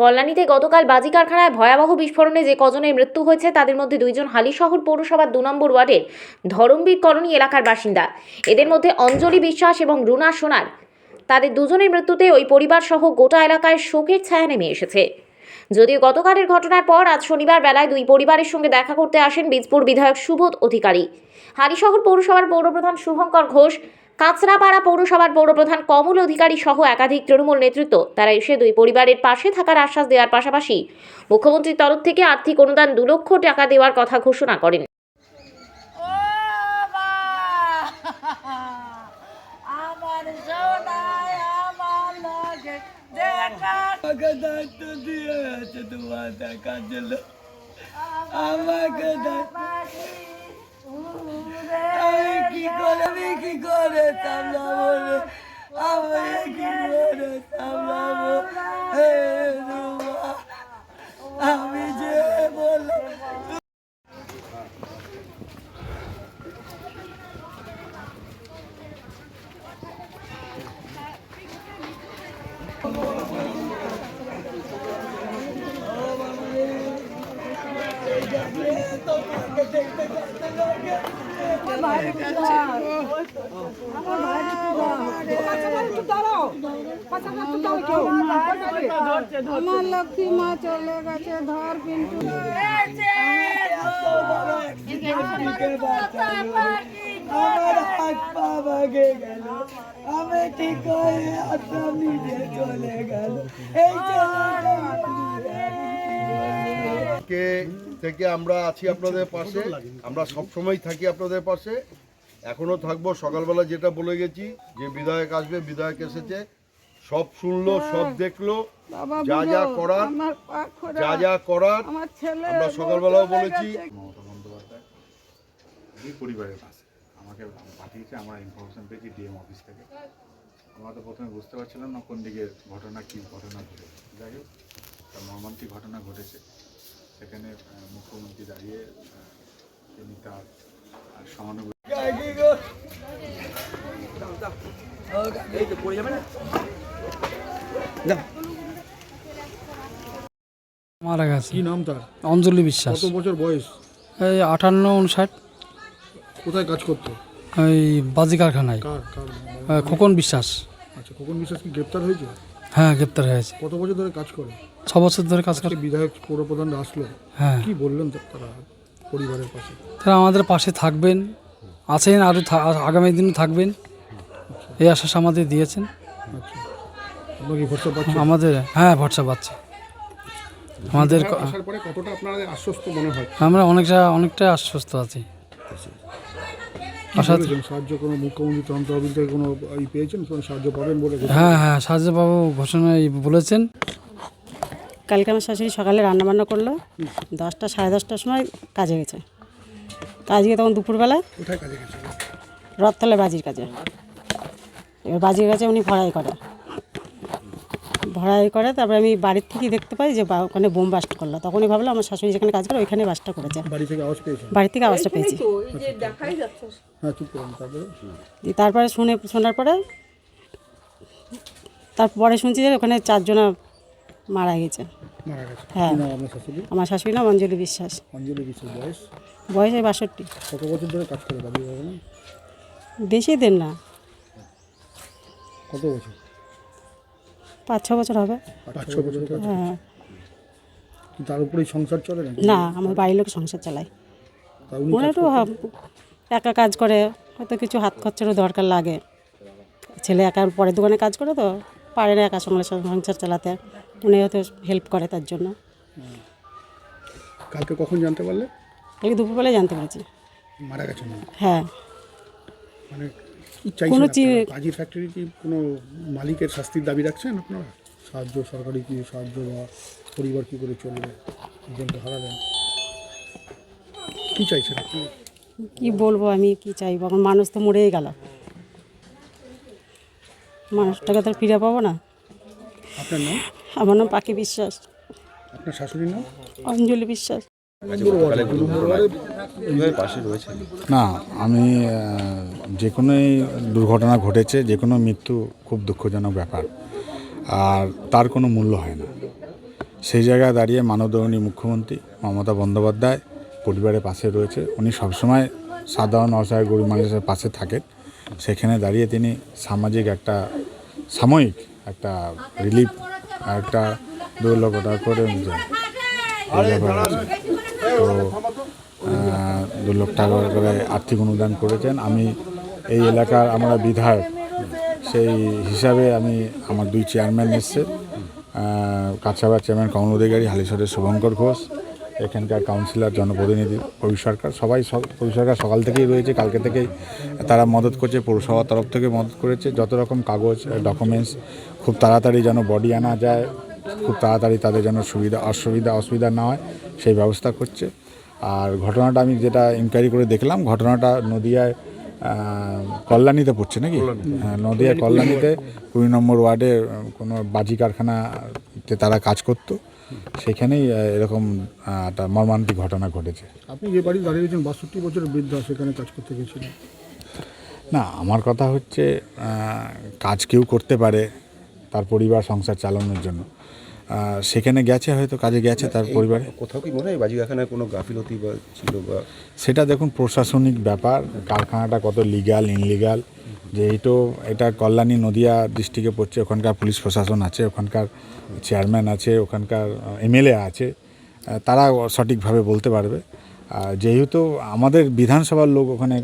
কল্যাণীতে গতকাল বাজি কারখানায় ভয়াবহ বিস্ফোরণে যে কজনের মৃত্যু হয়েছে, তাদের মধ্যে দুইজন হালিশহর পৌরসভার দু নম্বর ওয়ার্ডের ধরমবীর কলোনি এলাকার বাসিন্দা। এদের মধ্যে অঞ্জলি বিশ্বাস এবং রুনা সোনার। তাদের দুজনের মৃত্যুতে ওই পরিবার সহ গোটা এলাকায় শোকের ছায়া নেমে এসেছে। যদিও গতকালের ঘটনার পর আজ শনিবার বেলায় দুই পরিবারের সঙ্গে দেখা করতে আসেন বীজপুর বিধায়ক সুবোধ অধিকারী। হালিশহর পৌরসভার পৌরপ্রধান শুভঙ্কর ঘোষ কাঁচরাপাড়া পৌরসভার পৌরপ্রধান কমল অধিকারী সহ একাধিক তৃণমূল নেতৃত্ব তারা এসে দুই পরিবারের পাশে থাকার আশ্বাস দেওয়ার পাশাপাশি মুখ্যমন্ত্রীর তরফ থেকে আর্থিক অনুদান দু লক্ষ টাকা দেওয়ার কথা ঘোষণা করেন। ও মা আমার সোনায় আমার লাগে দেখা। আমাকে দায়িত্ব দিয়ে আছে তোমার দেখার জন্য। আমাকে দায়িত্ব আমি কি করে আমি কি করে সামলাবো রে আমি কি সামলাবো হে রুমা আমি যে বলে আমার লক্ষ্মী মা চলে গেছে ধর কিন্তু আমি ঠিক হয়ে চলে গেল এই কে থেকে আমরা আছি আপনাদের পাশে। আমরা সব সময় থাকি আপনাদের পাশে। এখনও থাকব। সকালবেলা যেটা বলে গেছি যে বিধায়ক আসবে বিধায়ক এসেছে। সব শুনলো সব দেখল। যা যা করার যা যা করার আমরা সকালবেলাও বলেছি। মমতা বন্দ্যোপাধ্যায় পরিবারের পাশে। আমাকে পাঠিয়েছে আমরা ইনফরমেশন পেয়েছি ডিএম অফিস থেকে। আমরা তো প্রথমে বুঝতে পারছিলাম না কোন দিকে ঘটনা কী ঘটনা ঘটেছে। যাই হোক একটা মর্মান্তিক ঘটনা ঘটেছে। সেখানে মুখ্যমন্ত্রী দাঁড়িয়ে তিনি তার গো মারা গেছে। কি নাম তার? অঞ্জলি বিশ্বাস। কত বছর বয়স? এই আটান্ন উনষাট কোথায় কাজ করতো? ওই বাজি কারখানায়। কার কার? খোকন বিশ্বাস। আচ্ছা খোকন বিশ্বাস কি গ্রেপ্তার হয়েছে? হ্যাঁ গ্রেপ্তার হয়েছে। কত বছর ধরে কাজ করে? ছ বছর ধরে কাজ করে বিধায়ক পৌরপ্রধানরা আসলো। হ্যাঁ। কি বললেন তারা পরিবারের পাশে? তারা আমাদের পাশে থাকবেন আছেন আরও আগামী দিনও থাকবেন। এই আশ্বাস আমাদের দিয়েছেন। আচ্ছা। আমাদের হ্যাঁ ভরসা পাচ্ছে। আমাদের আমরা অনেকটা অনেকটা আশ্বস্ত আছি। সাহায্য কোনো মুখ্যমন্ত্রী তন্ত্র কোনো পেয়েছেন? সাহায্য পাবেন বলে ঘোষণা- হ্যাঁ হ্যাঁ সাহায্যবাবু ঘোষণায় বলেছেন। কালকে আমার শাশুড়ি সকালে রান্নাবান্না করল দশটা সাড়ে দশটার সময় কাজে গেছে। কাজে গিয়ে তখন দুপুরবেলা রথতলা বাজির কাজে। এবার বাজির কাছে উনি ভরাই করে। ভরাই করে তারপরে আমি বাড়ির থেকেই দেখতে পাই যে ওখানে বোম বাস্ট করল। তখনই ভাবলো আমার শাশুড়ি যেখানে কাজ করে ওইখানে বাসটা করেছে। বাড়ি থেকে আওয়াজ পেয়েছেন বাড়ি থেকে আওয়াজটা পেয়েছি। হ্যাঁ তারপরে শুনে শোনার পরে তারপরে শুনছি যে ওখানে চারজনা মারা গেছে। মারা গেছে। হ্যাঁ। কি নাম আপনার শাশুড়ি? আমার শাশুড়ি নাম অঞ্জলি বিশ্বাস। অঞ্জলি বিশ্বাস বয়স? বয়স এই বাষট্টি। কত বছর ধরে কাজ করে বাড়ি ভবনে বেশি দিন না। কত বছর? পাঁচ ছ বছর হবে। পাঁচ ছ বছর কাজ হ্যাঁ। কি তার উপরেই সংসার চলে নাকি? না আমার বাড়ির লোক সংসার চালায়। তা উনি ওরা একটু হাব- একা কাজ করে হয়তো কিছু হাত খরচেরও দরকার লাগে। ছেলে একা পরের দোকানে কাজ করে তো পারে না একা সঙ্গে সংসার চালাতে। উনি হয়তো হেল্প করে তার জন্য। কালকে কখন জানতে পারলে? কালকে দুপুরবেলায় জানতে পেরেছি। মারা গেছেন হ্যাঁ। মানে কি চাইছেন কোনো আপনারা? চি- ফ্যাক্টরি কি কোনো মালিকের শাস্তির দাবি রাখছেন আপনারা? সাহায্য সরকারি কি সাহায্য বা পরিবার কি করে চলবে? একজনকে হারালেন। কি চাইছেন আপনি? কি বলব আমি কি চাইব? এখন মানুষ তো মরেই গেল। মানুষটাকে তো আর ফিরে পাবো না। আপনার নাম? আমার নাম পাখি বিশ্বাস। আপনার শাশুড়ির নাম? অঞ্জলি বিশ্বাস। না আমি যে কোনোই দুর্ঘটনা ঘটেছে যে কোনো মৃত্যু খুব দুঃখজনক ব্যাপার। আর তার কোনো মূল্য হয় না। সেই জায়গায় দাঁড়িয়ে মানবদরণী মুখ্যমন্ত্রী মমতা বন্দ্যোপাধ্যায় পরিবারের পাশে রয়েছে। উনি সবসময় সাধারণ অসহায় গরিব মানুষের পাশে থাকেন। সেখানে দাঁড়িয়ে তিনি সামাজিক একটা সাময়িক একটা রিলিফ একটা দু লক্ষ টাকা করে এই তো দু লক্ষ টাকা করে আর্থিক অনুদান করেছেন। আমি এই এলাকার আমরা বিধায়ক সেই হিসাবে আমি আমার দুই চেয়ারম্যান এসছে। কাছাবার চেয়ারম্যান কমল অধিকারী হালিশরের শুভঙ্কর ঘোষ এখানকার কাউন্সিলর জনপ্রতিনিধি কবি সরকার সবাই সব- কবি সরকার সকাল থেকেই রয়েছে কালকে থেকেই তারা মদত করছে পৌরসভার তরফ থেকে মদত করেছে। যত রকম কাগজ ডকুমেন্টস খুব তাড়াতাড়ি যেন বডি আনা যায় খুব তাড়াতাড়ি তাদের যেন সুবিধা অসুবিধা অসুবিধা না হয় সেই ব্যবস্থা করছে। আর ঘটনাটা আমি যেটা ইনকোয়ারি করে দেখলাম ঘটনাটা নদিয়ায় কল্যাণীতে পড়ছে নাকি? হ্যাঁ নদিয়া কল্যাণীতে কুড়ি নম্বর ওয়ার্ডে কোনো বাজি কারখানাতে তারা কাজ করতো। সেখানেই এরকম একটা মর্মান্তিক ঘটনা ঘটেছে। আপনি যে বাড়ি দাঁড়িয়েছেন বাষট্টি বছরের বৃদ্ধা সেখানে কাজ করতে গেছিলেন না আমার কথা হচ্ছে কাজ কেউ করতে পারে তার পরিবার সংসার চালানোর জন্য। সেখানে গেছে হয়তো কাজে গেছে তার পরিবারে। কোথাও কি মনে হয় বাজিকাখানায় কোনো গাফিলতি বা ছিল বা সেটা দেখুন প্রশাসনিক ব্যাপার কারখানাটা কত লিগাল ইনলিগাল যেহেতু এটা কল্যাণী নদিয়া ডিস্ট্রিক্টে পড়ছে, ওখানকার পুলিশ প্রশাসন আছে, ওখানকার চেয়ারম্যান আছে, ওখানকার এমএলএ আছে তারা সঠিকভাবে বলতে পারবে। যেহেতু আমাদের বিধানসভার লোক ওখানে